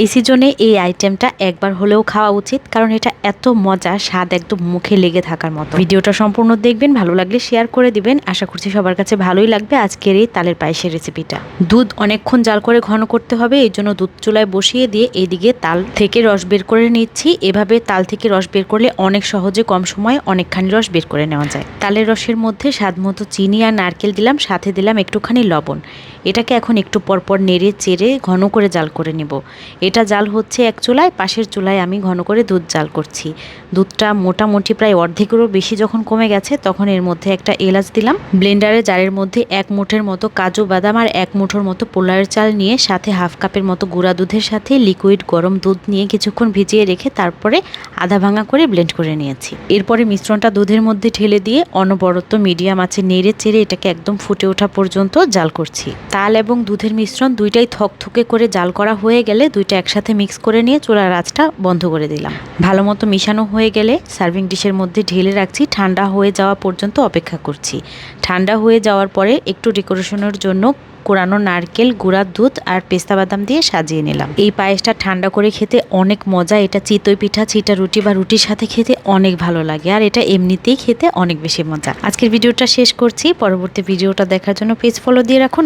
এই সিজনে এই আইটেমটা একবার হলেও খাওয়া উচিত, কারণ এটা এত মজা, স্বাদ একদম মুখে লেগে থাকার মতো। ভিডিওটা সম্পূর্ণ দেখবেন, ভালো লাগলে শেয়ার করে দিবেন। আশা করছি সবার কাছে ভালোই লাগবে আজকের এই তালের পায়েসের রেসিপিটা দুধ অনেকক্ষণ জাল করে ঘন করতে হবে এই জন্য দুধ চুলায় বসিয়ে দিয়ে এইদিকে তাল থেকে রস বের করে নিচ্ছি। এভাবে তাল থেকে রস বের করলে অনেক সহজে কম সময়ে অনেকখানি রস বের করে নেওয়া যায়। তালের রসের মধ্যে স্বাদ মতো চিনি আর নারকেল দিলাম, সাথে দিলাম একটুখানি লবণ। এটাকে এখন একটু পরপর নেড়ে চেড়ে ঘন করে জাল করে নেব। এটা জাল হচ্ছে এক চুলায়, পাশের চুলায় আমি ঘন করে দুধ জাল করছি। দুধটা মোটামুটি প্রায় অর্ধেকেরও বেশি যখন কমে গেছে, তখন এর মধ্যে একটা এলাচ দিলাম। ব্লেন্ডারে জারের মধ্যে এক মুঠের মতো কাজু বাদাম আর এক মুঠোর মতো পোলারের চাল নিয়ে, সাথে হাফ কাপের মতো গুঁড়া দুধের সাথে লিকুইড গরম দুধ নিয়ে কিছুক্ষণ ভিজিয়ে রেখে, তারপরে আধা ভাঙা করে ব্লেন্ড করে নিয়েছি। এরপরে মিশ্রণটা দুধের মধ্যে ঢেলে দিয়ে অনবরত মিডিয়াম আছে নেড়ে চেড়ে এটাকে একদম ফুটে ওঠা পর্যন্ত জাল করছি। তাল এবং দুধের মিশ্রণ দুইটাই থকথকে করে জাল করা হয়ে গেলে দুইটা একসাথে মিক্স করে নিয়ে চুলার আঁচটা বন্ধ করে দিলাম। ভালো মতো মিশানো হয়ে গেলে সার্ভিং ডিশের মধ্যে ঢেলে রাখছি, ঠান্ডা হয়ে যাওয়া পর্যন্ত অপেক্ষা করছি। ঠান্ডা হয়ে যাওয়ার পরে একটু ডেকোরেশনের জন্য কোরানো নারকেল, গুঁড়ার দুধ আর পেস্তা বাদাম দিয়ে সাজিয়ে নিলাম। এই পায়েসটা ঠান্ডা করে খেতে অনেক মজা, এটা চিতই পিঠা, চিটা রুটি বা রুটির সাথে খেতে অনেক ভালো লাগে আর এটা এমনিতেই খেতে অনেক বেশি মজা। আজকের ভিডিওটা শেষ করছি, পরবর্তী ভিডিওটা দেখার জন্য পেজ ফলো দিয়ে রাখুন।